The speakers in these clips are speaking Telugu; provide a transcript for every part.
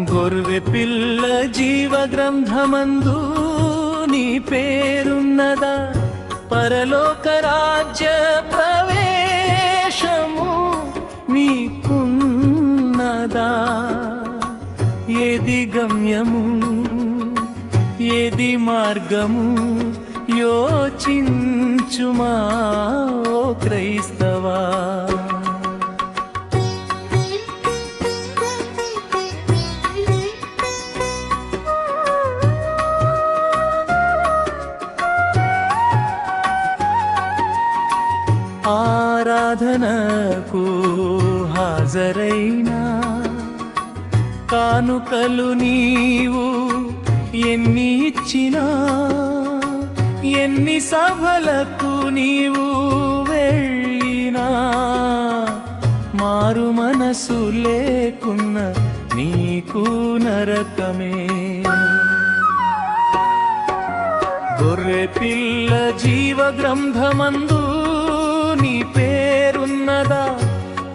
గొర్రె పిల్ల జీవ గ్రంథమందు నీ పేరున్నదా? పరలోక రాజ్య ప్రవేశము నీకున్నదా ఏది గమ్యము? ఏది మార్గము? యోచించుమా ఓ క్రైస్తవా ఆరాధనకు హాజరైనా. కానుకలు నీవు ఎన్ని ఇచ్చినా ఎన్ని సభలకు నీవు వెళ్ళినా. మారు మనసు లేకున్న నీకు నరకమే. గొర్రె పిల్ల జీవ గ్రంథమందు పేరున్నదా?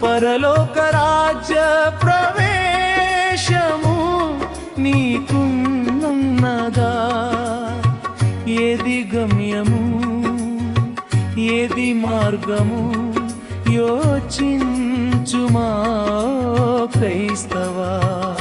పరలోక రాజ్య ప్రవేశము నీకున్నదా ఏది గమ్యము? ఏది మార్గము? యోచించుమా క్రైస్తవా?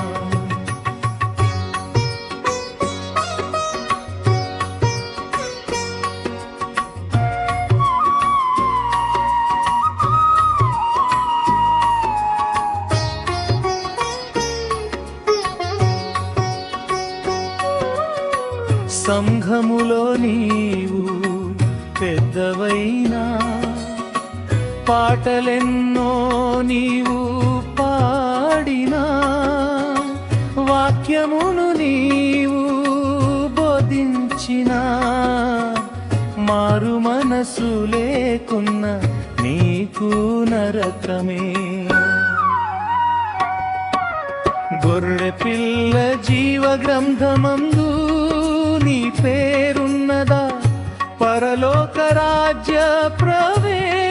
సంఘములో నీవు పెద్దవైనా పాటలెన్నో నీవు పాడినా వాక్యమును నీవు బోధించినా మారు మనసు లేకున్న నీకు నరకమే. గొర్రె పిల్ల జీవ గ్రంథమం పేరున్నదా? పరలోక రాజ్య ప్రవే